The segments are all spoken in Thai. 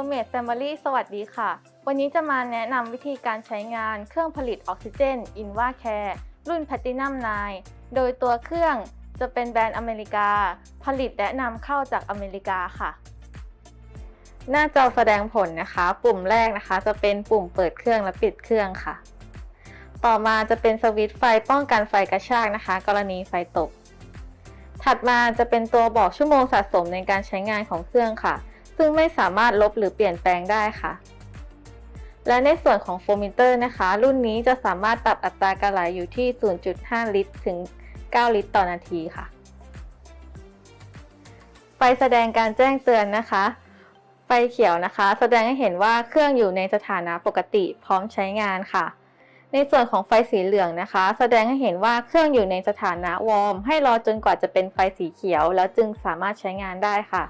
l m a d e Family สวัสดีค่ะ วันนี้จะมาแนะนำวิธีการใช้งานเครื่องผลิตออกซิเจน InvaCare รุ่น Platinum 9 โดยตัวเครื่องจะเป็นแบรนด์อเมริกา ผลิตและนำเข้าจากอเมริกาค่ะ หน้าจอแสดงผลนะคะ ปุ่มแรกนะคะ จะเป็นปุ่มเปิดเครื่องและปิดเครื่องค่ะ ต่อมาจะเป็นสวิตช์ไฟป้องกันไฟกระชากนะคะ กรณีไฟตก ถัดมาจะเป็นตัวบอกชั่วโมงสะสมในการใช้งานของเครื่องค่ะ ซึ่งไม่สามารถลบหรือเปลี่ยนแปลงได้ค่ะ และในส่วนของโฟมิเตอร์นะคะ รุ่นนี้จะสามารถปรับอัตราการไหลอยู่ที่ 0.5 ลิตร ถึง 9 ลิตรต่อนาทีค่ะ ไฟแสดงการแจ้งเตือนนะคะ ไฟเขียวนะคะ แสดงให้เห็นว่าเครื่องอยู่ในสถานะปกติพร้อมใช้งานค่ะในส่วนของไฟสีเหลืองนะคะ แสดงให้เห็นว่าเครื่องอยู่ในสถานะวอร์ม ให้รอจนกว่าจะเป็นไฟสีเขียว แล้วจึงสามารถใช้งานได้ค่ะ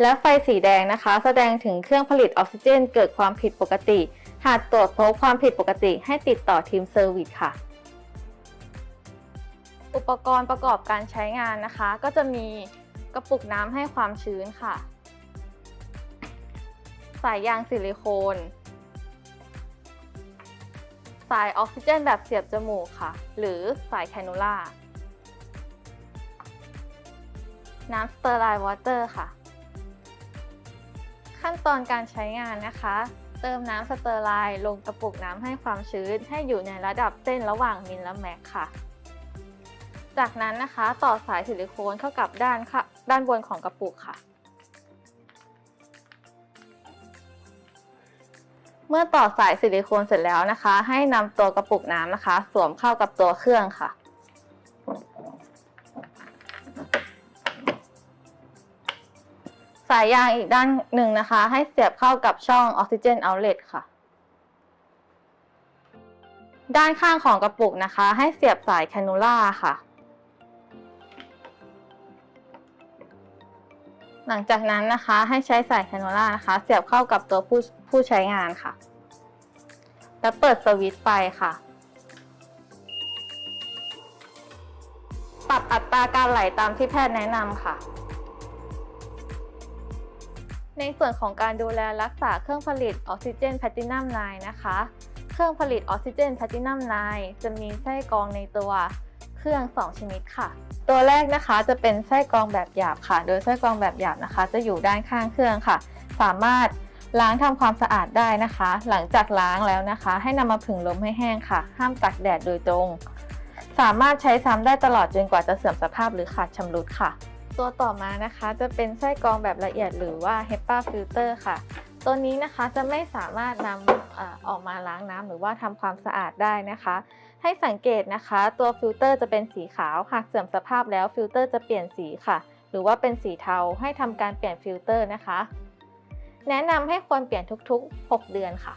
และไฟสีแดงนะคะ แสดงถึงเครื่องผลิตออกซิเจน เกิดความผิดปกติ หากตรวจพบความผิดปกติให้ติดต่อทีมเซอร์วิสค่ะ อุปกรณ์ประกอบการใช้งานนะคะ ก็จะมีกระปุกน้ำให้ความชื้นค่ะ สายยางซิลิโคน สายออกซิเจนแบบเสียบจมูกค่ะ หรือสายแคนูล่า น้ำสเตอร์ไลน์วอเตอร์ค่ะ ขั้นตอนการใช้งานนะคะ เติมน้ำสเตอร์ไลน์ลงกระปุกน้ำให้ความชื้น ให้อยู่ในระดับเส้นระหว่างมิลและแมกค่ะ จากนั้นนะคะต่อสายซิลิโคนเข้ากับด้านค่ะด้านบนของกระปุกค่ะ เมื่อต่อสายซิลิโคนเสร็จแล้วนะคะ ให้นำตัวกระปุกน้ำนะคะ สวมเข้ากับตัวเครื่องค่ะ สายยางอีกด้านหนึ่งนะคะ ให้เสียบเข้ากับช่องออกซิเจนเอาเล t ค่ะ ด้านข้างของกระปุกนะคะ ให้เสียบสายแคนูล่าค่ะ หลังจากนั้นนะคะให้ใช้สายแคนูล่านะคะ เสียบเข้ากับตัวผู้ผู้ใช้งานค่ะ แล้วเปิดสวิตช์ไฟค่ะปรับอัตราการไหลตามที่แพทย์แนะนำค่ะ ในส่วนของการดูแลรักษาเครื่องผลิตออกซิเจนแพลตินัมไนนะคะ เครื่องผลิตออกซิเจนแพลตินัมไนจะมีไส้กรองในตัวเครื่อง 2 ชนิดค่ะ ตัวแรกนะคะจะเป็นไส้กรองแบบหยาบค่ะ โดยไส้กรองแบบหยาบนะคะ จะอยู่ด้านข้างเครื่องค่ะ สามารถล้างทำความสะอาดได้นะคะ หลังจากล้างแล้วนะคะ ให้นำมาผึ่งลมให้แห้งค่ะ ห้ามตากแดดโดยตรง สามารถใช้ซ้ำได้ตลอดจนกว่าจะเสื่อมสภาพหรือขาดชำรุดค่ะ ตัวต่อมานะคะจะเป็นไส้กรองแบบละเอียดหรือว่า HEPA filter ค่ะ ตัวนี้นะคะจะไม่สามารถนำอออกมาล้างน้ำหรือว่าทำความสะอาดได้นะคะ ให้สังเกตนะคะ ตัวฟิลเตอร์จะเป็นสีขาวหากเสื่อมสภาพแล้วฟิลเตอร์จะเปลี่ยนสีค่ะ หรือว่าเป็นสีเทาให้ทำการเปลี่ยนฟิลเตอร์นะคะ แนะนำให้ควรเปลี่ยนทุกๆ 6 เดือนค่ะ